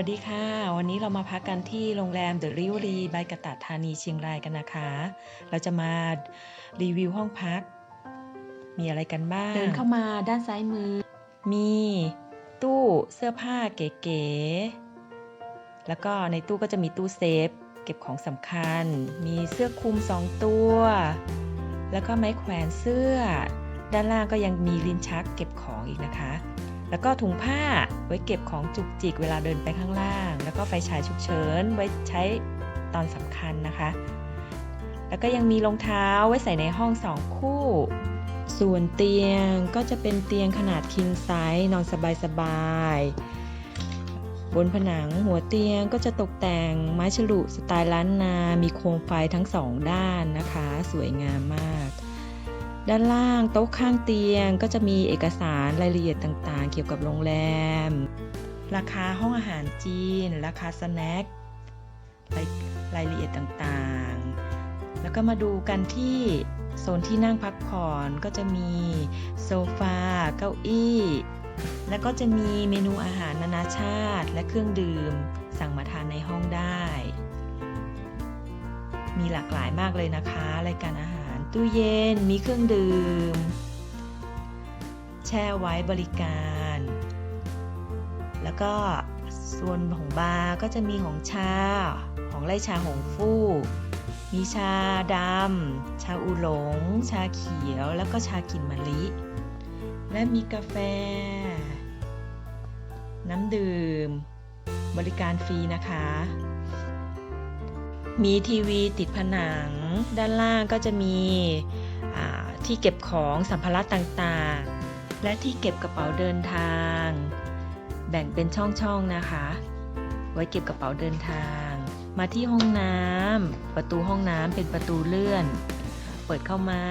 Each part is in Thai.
วัสดีค่ะ วันนี้เรามาพักกันที่โรงแรมเดอะริวรีบายกระตัดธานีเชียงรายกันนะคะ เราจะมารีวิวห้องพัก มีอะไรกันบ้าง เดินเข้ามาด้านซ้ายมือ มีตู้เสื้อผ้าเก๋ๆ แล้วก็ในตู้ก็จะมีตู้เซฟ เก็บของสำคัญ มีเสื้อคลุมสองตัว แล้วก็ไม้แขวนเสื้อ ด้านล่างก็ยังมีลิ้นชักเก็บของอีกนะคะ แล้วก็ถุงผ้าไว้เก็บของจุกจิกเวลาเดินไปข้างล่าง แล้วก็ไฟฉายฉุกเฉินไว้ใช้ตอนสำคัญนะคะ แล้วก็ยังมีรองเท้าไว้ใส่ในห้องสองคู่ ส่วนเตียงก็จะเป็นเตียงขนาด king size นอนสบายๆ บนผนังหัวเตียงก็จะตกแต่งไม้ฉลุสไตล์ล้านนา มีโคมไฟทั้งสองด้านนะคะ สวยงามมาก ด้านล่างโต๊ะข้างเตียงก็จะมีเอกสารรายละเอียดต่างๆ เกี่ยวกับโรงแรม ราคาห้องอาหารจีน ราคาสแน็ครายรายละเอียดต่างๆ แล้วก็มาดูกันที่โซนที่นั่งพักผ่อนก็จะมีโซฟาเก้าอี้ แล้วก็จะมีเมนูอาหารนานาชาติ และเครื่องดื่ม สั่งมาทานในห้องได้ มีหลากหลายมากเลยนะคะ รายการอาหาร ตู้เย็นมีเครื่องดื่ม แช่ไว้บริการ แล้วก็ส่วนของบาร์ก็จะมีของชา ของไล่ชาหงฟู่ มีชาดำ ชาอูหลง ชาเขียว แล้วก็ชากลิ่นมะลิ และมีกาแฟ น้ำดื่ม บริการฟรีนะคะ มีทีวีติดผนัง ด้านล่างก็จะมีที่เก็บของสัมภาระต่างๆ และที่เก็บกระเป๋าเดินทาง แบ่งเป็นช่องๆนะคะ ไว้เก็บกระเป๋าเดินทาง มาที่ห้องน้ำประตูห้องน้ำเป็นประตูเลื่อน เปิดเข้ามา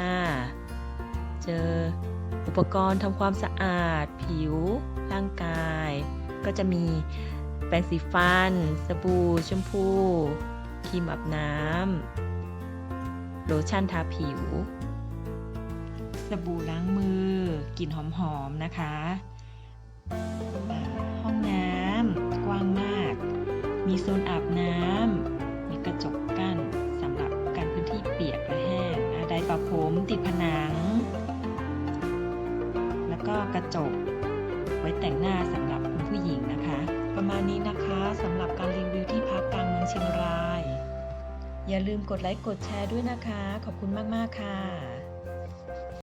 เจออุปกรณ์ทำความสะอาด ผิว ร่างกาย ก็จะมีแปรงสีฟัน สบู่ แชมพู ครีมอาบน้ำ โลชั่นทาผิว สบู่ล้างมือกลิ่นหอมๆนะคะ ห้องน้ำกว้างมาก มีโซนอาบน้ำมีกระจกกั้นสำหรับการพื้นที่เปียกและแห้งอ่าไดร์ปะผมติดผนัง แล้วก็กระจกไว้แต่งหน้าสำหรับคุณผู้หญิงนะคะ ประมาณนี้นะคะสำหรับการรีวิวที่ อย่าลืมกดไลค์กดแชร์ด้วยนะคะ ขอบคุณมาก ๆ ค่ะ